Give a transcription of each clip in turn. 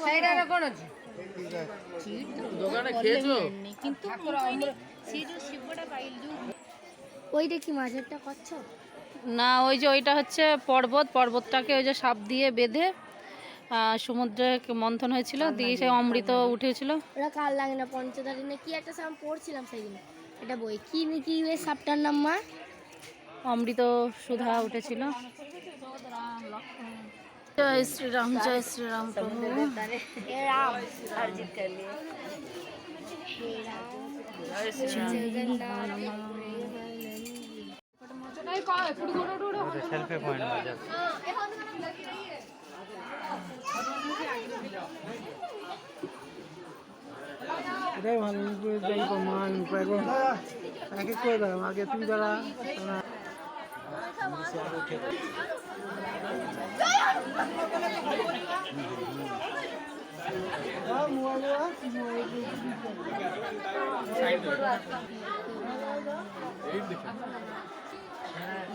ସେଇଟା କ'ଣ ଅଛି দোকানে খেয়েছো কিন্তু ମୁଁ କହିଲି ସେ ଯୋଉ ଶିବଟା ପାଇଲି ଯୋଉ ওইটা কি মাছেরটা করছো না ওই যে ওইটা হচ্ছে পর্বত পর্বতটাকে ওই যে সাপ দিয়ে বেঁধে আহ, সমুদ্রে মন্থন হয়েছিল দিয়ে সে অমৃত উঠেছিল ওরা কাল লাগে না পঞ্চদারি না কি একটা সাম পড়ছিলাম সেদিন এটা বই কি কি এই সাপটার নাম মা অমৃত সুধা উঠেছিল জয় শ্রীরাম জয় শ্রীরাম প্রভু। সেলফি পয়েন্ট মজা এটাই ভালো যাই প্রমাণ এক আগে তুমি যারা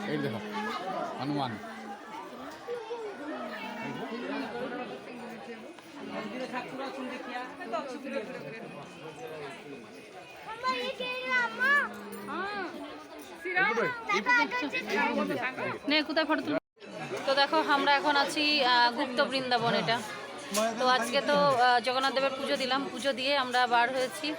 এই দেখো হনুমান। নে কোথায় ফটো দেখো আমরা এখন আছি গুপ্ত বৃন্দাবন এটা। তো আজকে তো জগন্নাথ দেবের পুজো দিলাম। পুজো দিয়ে আমরা বার হয়েছি।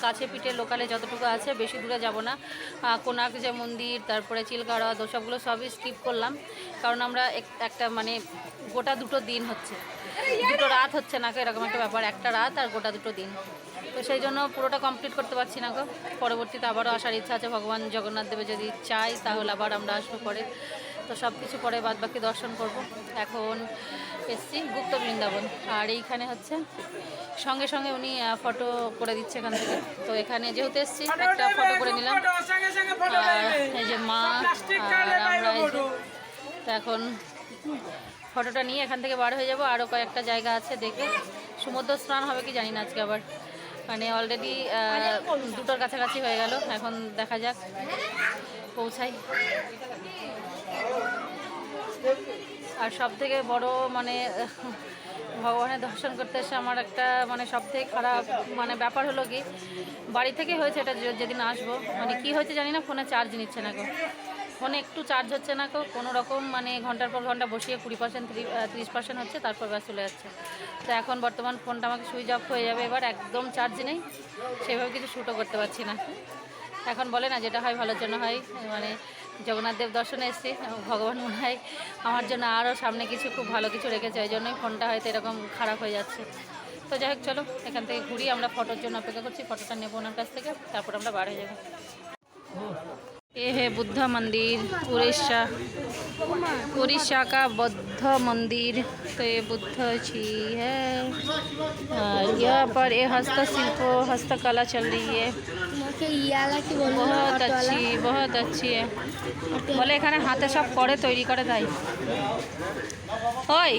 কাছে পিঠে লোকালে যতটুকু আছে বেশি দূরে যাব না। আহ, কোনার্ক যে মন্দির তারপরে চিলকাড়া সবগুলো সবই স্কিপ করলাম। কারণ আমরা এক- একটা মানে গোটা দুটো দিন হচ্ছে। দুটো রাত হচ্ছে না এরকম একটা ব্যাপার। একটা রাত আর গোটা দুটো দিন। তো সেই জন্য পুরোটা কমপ্লিট করতে পারছি না গো। পরবর্তীতে আবারও আসার ইচ্ছা আছে। ভগবান জগন্নাথ দেবে যদি চাই তাহলে আবার আমরা আসব পরে। তো সব কিছু পরে বাদ বাকি দর্শন করব। এখন এসছি গুপ্ত বৃন্দাবন। আর এইখানে হচ্ছে সঙ্গে সঙ্গে উনি ফটো করে দিচ্ছে এখান থেকে। তো এখানে যেহেতু এসছি একটা ফটো করে নিলাম। আর এই যে মা আর আমরা এই তো এখন ফটোটা নিয়ে এখান থেকে বার হয়ে যাব। আরও কয়েকটা জায়গা আছে দেখে। সমুদ্র স্নান হবে কি জানি না আজকে আবার। মানে অলরেডি দুটোর কাছাকাছি হয়ে গেল। এখন দেখা যাক পৌঁছাই। আর সব থেকে বড় মানে ভগবানের দর্শন করতে এসে আমার একটা মানে সব থেকে খারাপ মানে ব্যাপার হলো কি, বাড়ি থেকে হয়েছে এটা যেদিন আসব মানে কি হয়েছে জানি না, ফোনে চার্জ নিচ্ছে না গো। ফোনে একটু চার্জ হচ্ছে না গো, কোনো রকম মানে ঘণ্টার পর ঘণ্টা বসিয়ে কুড়ি পার্সেন্ট তিরিশ পার্সেন্ট হচ্ছে, তারপর ব্যাস চলে যাচ্ছে। তো এখন বর্তমান ফোনটা আমাকে সুইচ অফ হয়ে যাবে, এবার একদম চার্জ নেই, সেভাবে কিছু শ্যুটও করতে পারছি না। এখন বলে না যেটা হয় ভালোর জন্য হয় মানে জগন্নাথ দেব দর্শনে এসেছি ভগবান মনে হয় আমার জন্য আরও সামনে কিছু খুব ভালো কিছু রেখেছে ওই জন্যই ফোনটা হয়তো এরকম খারাপ হয়ে যাচ্ছে তো যাই হোক চলো এখান থেকে ঘুরি আমরা ফটোর জন্য অপেক্ষা করছি ফটোটা নেবো ওনার কাছ থেকে তারপর আমরা বার হয়ে যাবো ये है बुद्ध मंदिर उड़ीसा उड़ीसा का बुद्ध मंदिर तो ये बुद्ध जी है और यहाँ पर ये हस्तशिल्प हस्तकला चल रही है তোমাকে ইয়ালা কি বলবো बहुत अच्छी बहुत अच्छी है বলে এখানে হাতে সব করে তৈরি করে তাই ওই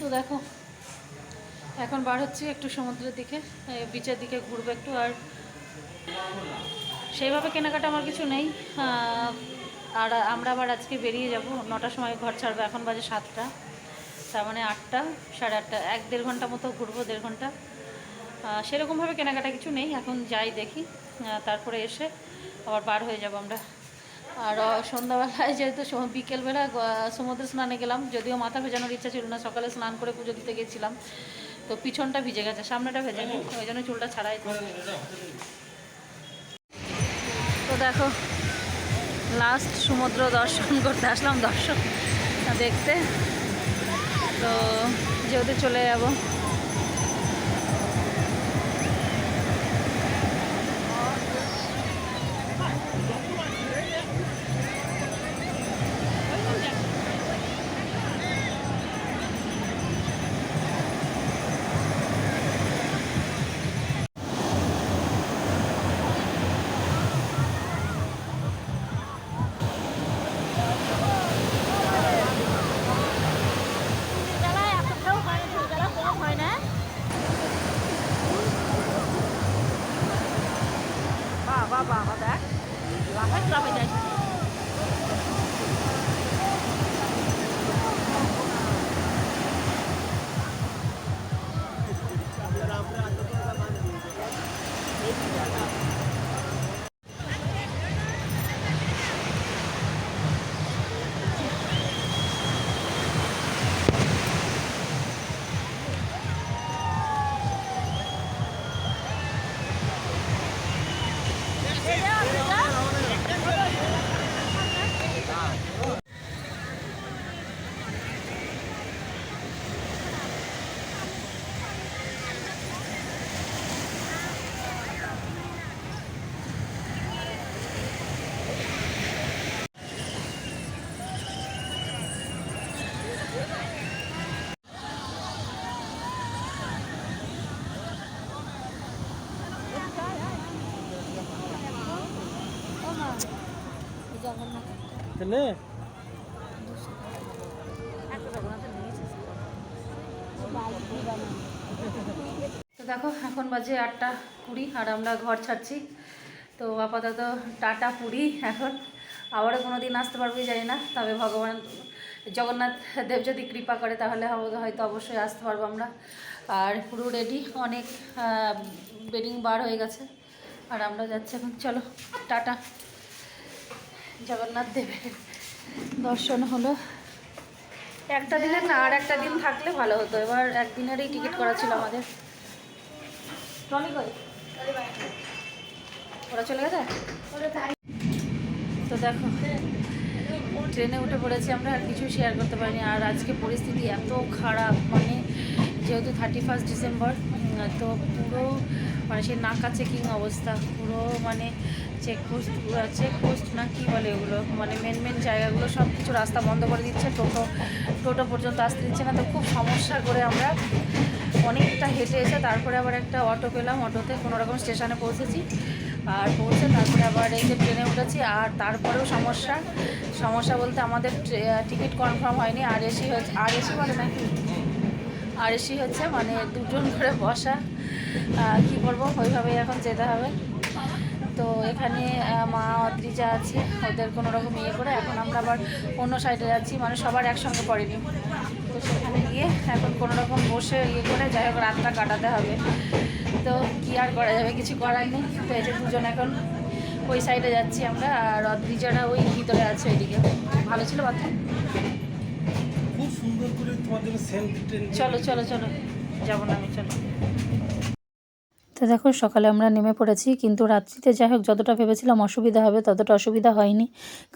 তো দেখো এখন বার হচ্ছি একটু সমুদ্রের দিকে বিচের দিকে ঘুরবো একটু আর সেইভাবে কেনাকাটা আমার কিছু নেই আহ, আর আমরা আবার আজকে বেরিয়ে যাব। নটার সময় ঘর ছাড়বো, এখন বাজে সাতটা। তার মানে আটটা, সাড়ে আটটা, এক দেড় ঘণ্টা মতো ঘুরবো, দেড় ঘণ্টা। সেরকমভাবে কেনাকাটা কিছু নেই, এখন যাই দেখি। তারপরে এসে আবার বার হয়ে যাব আমরা। আর সন্ধ্যাবেলায় যেহেতু বিকেলবেলা সমুদ্রে স্নানে গেলাম, যদিও মাথা ভেজানোর ইচ্ছা ছিল না, সকালে স্নান করে পুজো দিতে গেছিলাম। তো পিছনটা ভিজে গেছে, সামনেটা ভেজে নি, ওই জন্য চুলটা ছাড়াই তো দেখো লাস্ট সমুদ্র দর্শন করতে আসলাম দর্শক দেখতে। তো যেহেতু চলে যাব। Баба вода. Лагать лава дядьки. তাহলে? তো দেখো, এখন বাজে আটটা কুড়ি আর আমরা ঘর ছাড়ছি। তো আপাতত টাটা পুরী এখন। আবারও কোনো দিন আসতে পারব জানি না, তবে ভগবান, জগন্নাথ দেব যদি কৃপা করে তাহলে হয়তো অবশ্যই আসতে পারব আমরা। আর পুরো রেডি অনেক বেডিং বার হয়ে গেছে। আর আমরা যাচ্ছি এখন, চলো, টাটা। জগন্নাথ দেবের দর্শন হলো। একটা দিনের না, আর একটা দিন থাকলে ভালো হতো। এবার একদিনেরই টিকিট করা ছিল আমাদের। ওরা চলে গেছে? তো দেখো, ট্রেনে উঠে পড়েছি আমরা, আর কিছু শেয়ার করতে পারিনি। আর আজকে পরিস্থিতি এত খারাপ মানে যেহেতু থার্টি ফার্স্ট ডিসেম্বর তো পুরো মানে সেই নাকা চেকিং অবস্থা, পুরো মানে চেকপোস্ট চেকপোস্ট না কি বলে ওগুলো মানে মেন মেন জায়গাগুলো সব কিছু রাস্তা বন্ধ করে দিচ্ছে, টোটো টোটো পর্যন্ত আসতে দিচ্ছে না, তো খুব সমস্যা করে আমরা অনেকটা হেঁটে এসে তারপরে আবার একটা অটো পেলাম, অটোতে কোনো রকম স্টেশনে পৌঁছেছি। আর পৌঁছে তারপরে আবার এই যে ট্রেনে উঠেছি, আর তারপরেও সমস্যা। সমস্যা বলতে আমাদের টিকিট কনফার্ম হয়নি আর এসি হয়েছে আর এসি বলে নাকি? আর এসি হচ্ছে মানে দুজন করে বসা কি করব ওইভাবেই এখন যেতে হবে। তো এখানে মা অদ্রিজা আছে ওদের কোনো রকম ইয়ে করে এখন আমরা আবার অন্য সাইডে যাচ্ছি মানে সবার একসঙ্গে পড়েনি। তো সেখানে গিয়ে এখন কোনো রকম বসে ইয়ে করে যাই হোক রাতটা কাটাতে হবে। তো কি আর করা যাবে কিছু করার নেই। তো এই যে দুজন এখন ওই সাইডে যাচ্ছি আমরা আর অদ্রিজারা ওই ভিতরে আছে ওইদিকে। ভালো ছিল বাথরুম খুব সুন্দর করে তোমার জন্য চলো চলো চলো। যাব না আমি চলো। তো দেখো, সকালে আমরা নেমে পড়েছি, কিন্তু রাত্রিতে যাই হোক, যতটা ভেবেছিলাম অসুবিধা হবে, ততটা অসুবিধা হয়নি।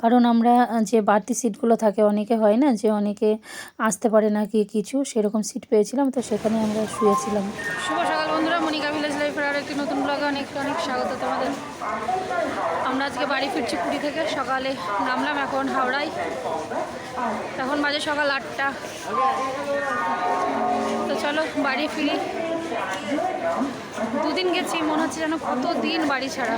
কারণ আমরা যে বাড়তি সিটগুলো থাকে, অনেকে হয় না যে অনেকে আসতে পারে না কি কিছু, সেরকম সিট পেয়েছিলাম, তো সেখানে আমরা শুয়েছিলাম। শুভ সকাল বন্ধুরা, মনিকা ভিলেজ লাইফের আর একটি নতুন ব্লগে অনেক অনেক স্বাগত তোমাদের। আমরা আজকে বাড়ি ফিরছি পুরী থেকে, সকালে নামলাম এখন হাওড়ায়। এখন বাজে সকাল আটটা। তো চলো, বাড়ি ফিরি। দুদিন গেছি মনে হচ্ছে যেন কত দিন বাড়ি ছাড়া।